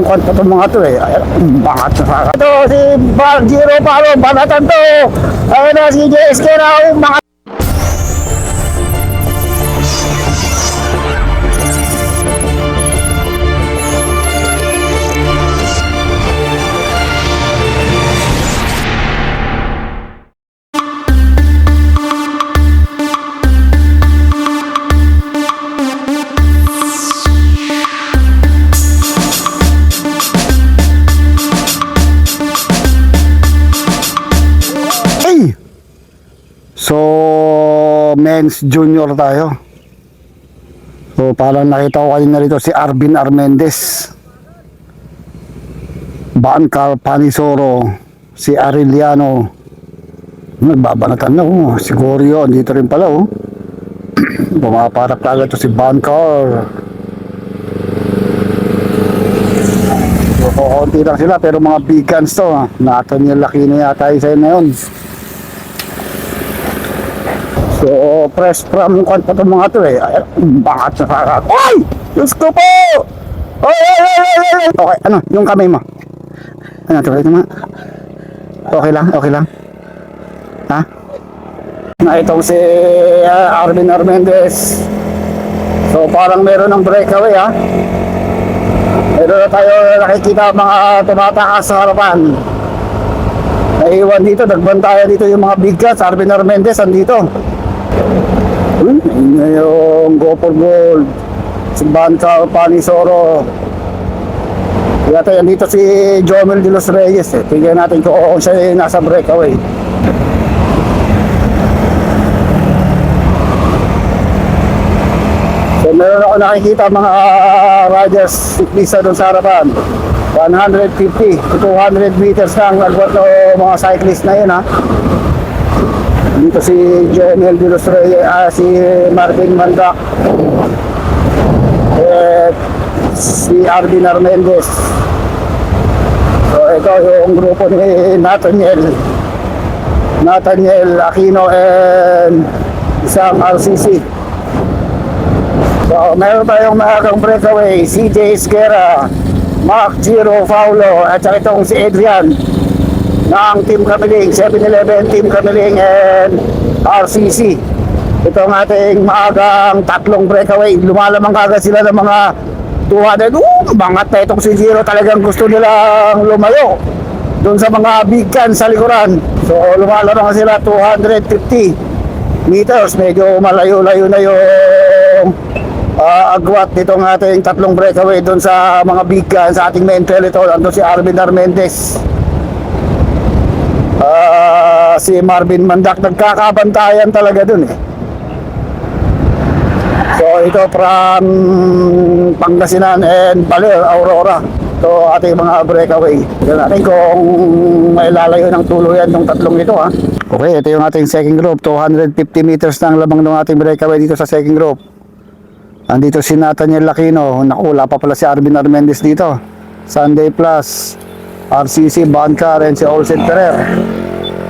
Kwento itong mga to eh. Ay, Bakit sa Ito si Bar Giro Paro, banatan to. Ayun na si JSK na mga men's junior tayo. So, parang nakita ko kanina rito si Arvin Armendez. Bancar Panisoro, si Arellano. Nagbabanatan na oh. Si Gorio, andito rin pala oh. Pumaparak talaga to si Bancar. So, konti lang sila pero mga big guns to. ah. Nathaniel Aquino yata isa na yun. So, press from kwan pa itong mga to eh. Ay, bakit sa Ay! Diyos ko po! Ay, ay, ay, ay, ay, ay! Okay, ano? Yung kamay mo. Ano, tuloy naman. Okay lang, okay lang. Ha? Na itong si uh, Arvin Armendez. So, parang meron ng breakaway ha. Meron na tayo nakikita mga tumatakas sa harapan. Naiwan dito, nagbantayan dito yung mga big guns. Arvin Armendez, andito. Yun yung go for gold. Si Banca Panisoro. Yata yan dito si Jomel de los Reyes. Eh. Tingnan natin kung siya nasa breakaway. So meron ako nakikita mga riders cyclista doon sa harapan. 150 to 200 meters lang nagwat ng mga cyclist na yun ha. Dito si Joel de los Reyes, ah, si Marvin Mandak. Eh, si Arvin Armendez. So ito yung grupo ni Nathaniel. Nathaniel Aquino and isang RCC. So meron tayong maagang breakaway, CJ Esquera, Mark Giro Faulo, at saka itong si Adrian ng Team Kamiling, 7-Eleven Team Kamiling and RCC. Ito ang ating maagang tatlong breakaway. Lumalamang kagad sila ng mga 200. Uh, bangat na itong si Giro talagang gusto nilang lumayo doon sa mga big guns sa likuran. So lumalamang sila 250 meters. Medyo malayo-layo na yung ah, agwat nitong ating tatlong breakaway doon sa mga big guns sa ating main ito. Ando si Arvin Armendez. Ah, si Marvin Mandak nagkakabantayan talaga dun eh. So ito from Pangasinan and Baler, Aurora. Ito ating mga breakaway. Tignan natin kung may lalayo ng tuluyan yung tatlong ito ha. Okay, ito yung ating second group. 250 meters ang lamang ng ating breakaway dito sa second group. Andito si Nathaniel Aquino. Naku, wala pa pala si Arvin Armendez dito. Sunday Plus, RCC, Bancar, and si Olsen Ferrer.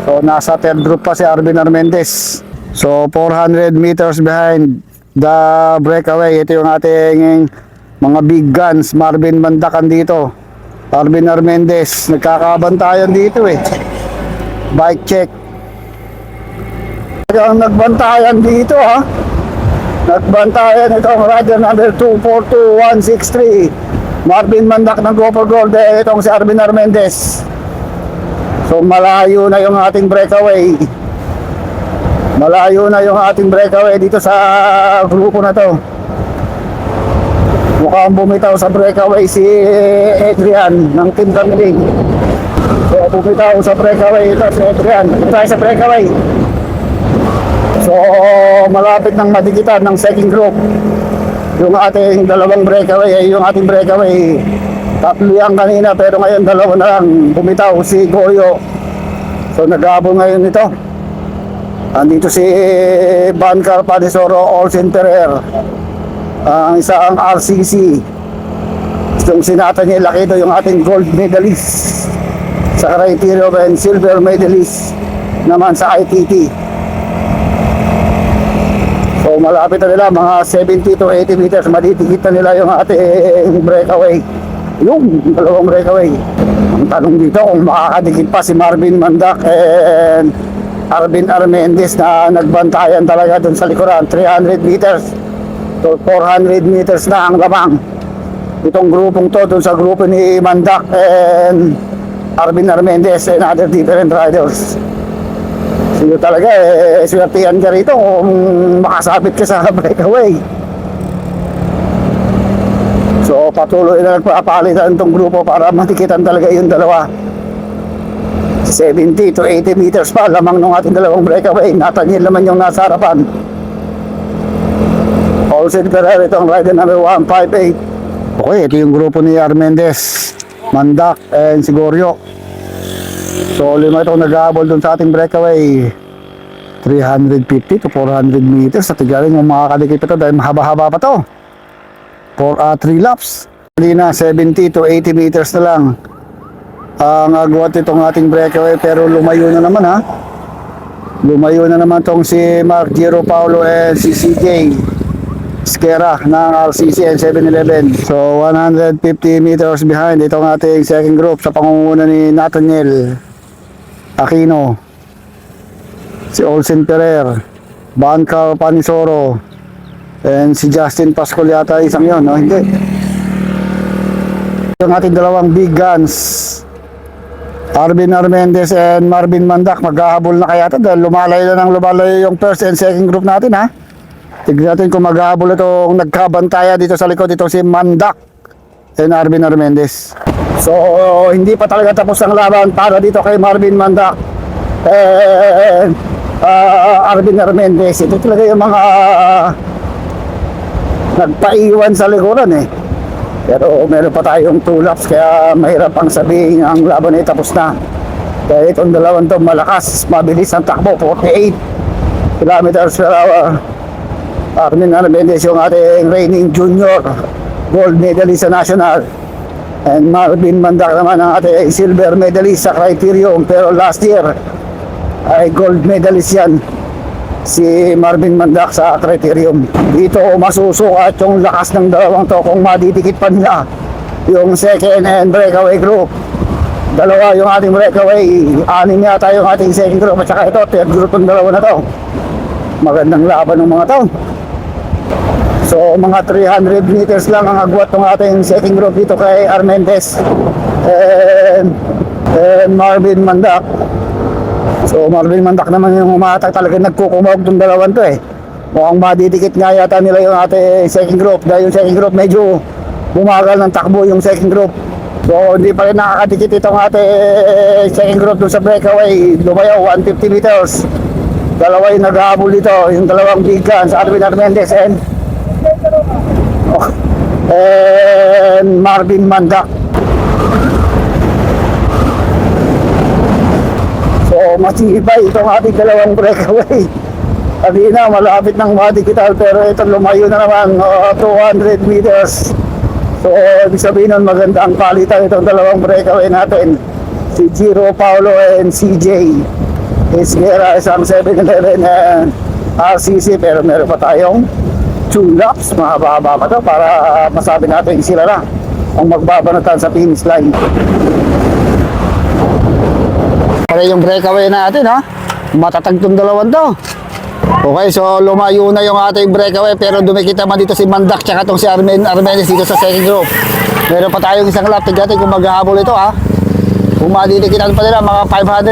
So, nasa third group pa si Arvin Armendez. So, 400 meters behind the breakaway. Ito yung ating mga big guns. Marvin Mandakan dito. Arvin Armendez. Nagkakabantayan dito eh. Bike check. Ang nagbantayan dito ha. Nagbantayan itong rider number 242163. Marvin Mandak ng Go for Gold. Eh, itong si Arvin Armendez. So malayo na yung ating breakaway. Malayo na yung ating breakaway dito sa grupo na to. Mukhang bumitaw sa breakaway si Adrian ng Team Kamiling. So bumitaw sa breakaway ito si Adrian. Ito sa breakaway. So malapit nang madikitan ng second group. Yung ating dalawang breakaway ay yung ating breakaway. Tatlo yan kanina pero ngayon dalawa na lang bumitaw si Goyo. So nag-aabol ngayon ito. Andito si Bancar Panisoro Olsen Ferrer. Ang isang RCC. Yung sinata niya laki ito yung ating gold medalist sa criteria and silver medalist naman sa ITT. So malapit na nila mga 70 to 80 meters maditikita nila yung ating breakaway. Yung dalawang breakaway. Ang tanong dito kung makakadikit pa si Marvin Mandak and Arvin Armendez na nagbantayan talaga dun sa likuran. 300 meters to 400 meters na ang lamang. Itong grupong to dun sa grupo ni Mandak and Arvin Armendez and other different riders. Sino talaga eh, swertihan ka rito kung makasabit ka sa breakaway. So patuloy na nagpapalitan itong grupo para matikitan talaga yung dalawa. 70 to 80 meters pa lamang ng ating dalawang breakaway. Nathaniel naman yung nasa harapan. Olsen Ferrer, ito ang rider number 158. Okay, ito yung grupo ni Armendez, Mandak, and Sigorio. So lima itong nag-aabol dun sa ating breakaway. 350 to 400 meters. At tigaling mo makakadikit pa to dahil mahaba-haba pa to. For 3 laps. Hindi na 70 to 80 meters na lang. Ang agwat itong ating breakaway pero lumayo na naman ha. Lumayo na naman tong si Mark Giro Paulo and si CJ Skera ng RCC and 7-Eleven. So 150 meters behind itong ating second group sa pangunguna ni Nathaniel Aquino. Si Olsen Ferrer, Bancar Panisoro, and si Justin Pascual yata isang yon, no? Hindi. Yung ating dalawang big guns, Arvin Armendez and Marvin Mandak, maghahabol na kaya ito dahil lumalayo na ng lumalayo yung first and second group natin, ha? Tignan natin kung maghahabol itong nagkabantaya dito sa likod, ito si Mandak and Arvin Armendez. So, hindi pa talaga tapos ang laban para dito kay Marvin Mandak and uh, Arvin Armendez. Ito talaga yung mga nagpaiwan sa likuran eh. Pero meron pa tayong 2 laps kaya mahirap ang sabihin ang laban ay tapos na. Kaya itong dalawang to malakas, mabilis ang takbo, 48 kilometers per hour. Armin Armendez yung ating reigning junior gold medalist sa national. And Marvin Mandak naman ang ating silver medalist sa criterium pero last year ay gold medalist yan si Marvin Mandak sa criterium. Dito masusukat yung lakas ng dalawang to kung madidikit pa nila yung second and breakaway group. Dalawa yung ating breakaway, anim yata yung ating second group at saka ito, third group ng dalawa na to. Magandang laban ng mga to. So mga 300 meters lang ang agwat ng ating second group dito kay Armendez and, and Marvin Mandak. So Marvin Mandak naman yung umatak talaga nagkukumawag tong dalawan to eh. Mukhang madidikit nga yata nila yung ating second group dahil yung second group medyo bumagal ng takbo yung second group. So hindi pa rin nakakadikit itong ating second group dun sa breakaway. Lumayaw 150 meters. Dalawa yung naghahabol dito, yung dalawang big guns, Arvin Armendez and Oh, and Marvin Mandak. So, matibay itong ating dalawang breakaway. Kanina, malapit ng madikital pero ito lumayo na naman uh, 200 meters. So, ibig sabihin nun maganda ang palitan itong dalawang breakaway natin. Si Giro Paulo and CJ. Isgera isang 7-Eleven and RCC pero meron pa tayong 2 laps. Mahaba-haba pa to para masabi natin sila na ang magbabanatan sa finish line. Para yung breakaway natin ha. Matatag tong dalawan to. Okay, so lumayo na yung ating breakaway pero dumikit naman dito si Mandak tsaka tong si Armen Armenes dito sa second group. Meron pa tayong isang lap. Tignan natin kung maghahabol ito ha. Kung madidikitan pa nila, mga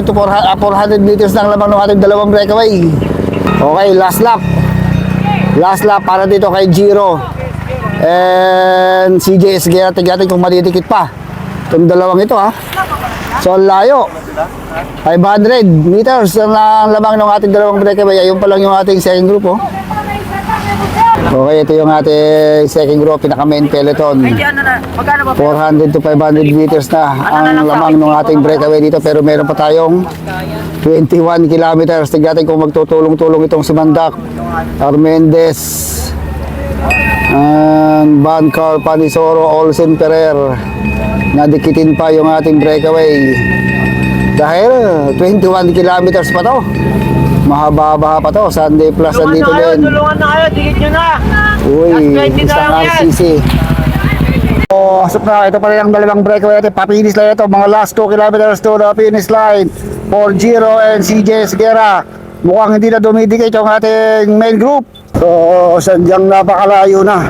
500 to 400, ah, 400 meters lang lamang ng ating dalawang breakaway. Okay, last lap. Last lap para dito kay Giro. And CJ Esguera, tignan natin kung madidikit pa. Itong dalawang ito ha. So, layo. 500 meters ang ang lamang ng ating dalawang breakaway. Ayun pa lang yung ating second group oh. Okay, ito yung ating second group, pinaka main peloton. Hindi ano na, magkano ba? 400 to 500 meters na ang lamang ng ating breakaway dito pero meron pa tayong 21 kilometers. Tignan natin kung magtutulong-tulong itong si Mandak, Armendez, and Bancar Panisoro, Olsen Ferrer. Nadikitin pa yung ating breakaway. Dahil 21 kilometers pa to. Mahaba-haba pa to. Sunday plus Tulungan andito na kayo, din. tulungan na kayo, dikit nyo na. Uy, Last 20 na isang. RCC. Oh, asok na. Ito pa rin ang dalawang breakaway natin. Papinis lang ito. Mga last 2 kilometers to the finish line. For Giro and CJ Esguera. Mukhang hindi na dumidikit yung ating main group. So, sadyang napakalayo na.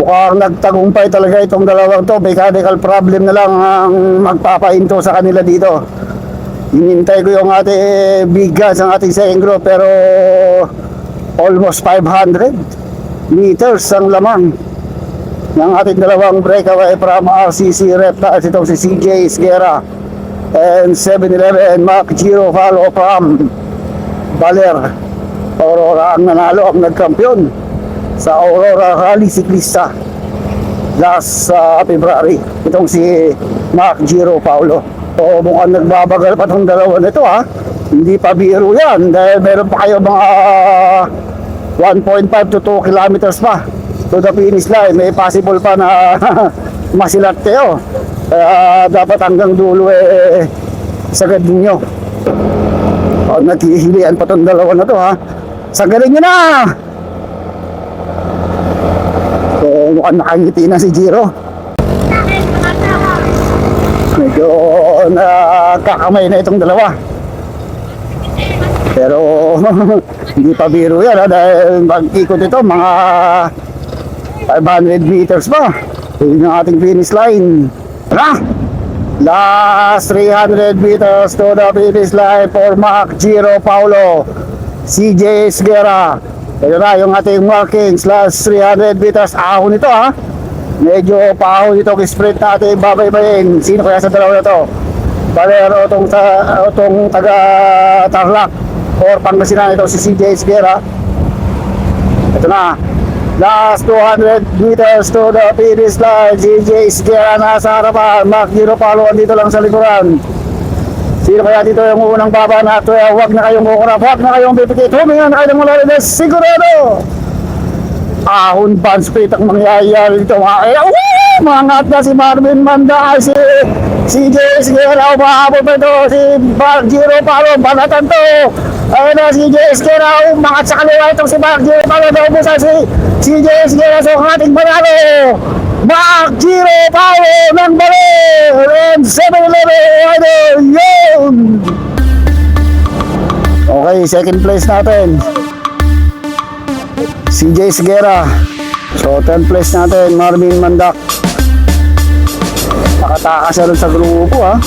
Mukhang nagtagumpay talaga itong dalawang to. Mechanical problem na lang ang magpapainto sa kanila dito. Hinintay ko yung ating big guns ang ating second group pero almost 500 meters ang lamang ng ating dalawang breakaway from RCC Reptiles itong si CJ Esguera and 7-Eleven Mac Giro follow from Baler Aurora ang nanalo ang nagkampiyon sa Aurora Rally Ciclista last sa February. Itong si Mac Giro Paulo so mukhang nagbabagal pa tong dalawa nito ha? Hindi pa biro yan dahil meron pa kayo mga 1.5 to 2 kilometers pa to the finish line. May possible pa na masilat kayo. Kaya dapat hanggang dulo eh sagad ninyo. Oh, naghihilian pa tong dalawa na to ha? Sagarin nyo na mukhang nakangiti na si Jiro. Medyo nakakamay na itong dalawa. Pero hindi pa biro yan ha, dahil mag-ikot ito mga 500 meters pa. Yun yung ating finish line. Tara! Last 300 meters to the finish line for Mac Giro Paulo. CJ Esguera ito na yung ating markings last 300 meters. Ahon ito ha? Medyo paahon itong sprint natin babaybayin. Sino kaya sa dalawa na to? Valero tong sa tong taga Tarlac or Pangasinan ito si CJ Esguera ito na. Last 200 meters to the finish line. CJ Esguera nasa harapan. Mark Giro Palo dito lang sa likuran Sino kaya dito yung unang baba na ito? Eh, huwag na kayong kukurap, huwag na kayong pipikit. Huminga na kayo ng mula rin. Sigurado! Ahon band split ang mangyayari dito. Kaya, woo! Mangat na si Marvin Manda, ay si si Esquera, umahabol pa ito, si Mark Giro Palo, banatan to. Ayun na si Jay Esquera, umangat sa kaliwa itong si Mark Giro Palo, naubusan si si Jay Esquera, so ang ating manalo. Mark Giro Palo ng Baler and 7-Eleven Idol, yun! Okay, second place natin. CJ Segura. So, 10th place natin, Marvin Mandak. Nakatakas siya rin sa grupo, ha?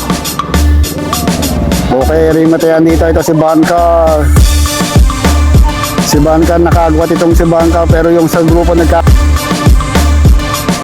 Okay, rimatayan dito. Ito si Bankar. Si Bankar, nakagwat itong si Bankar, pero yung sa grupo nagka...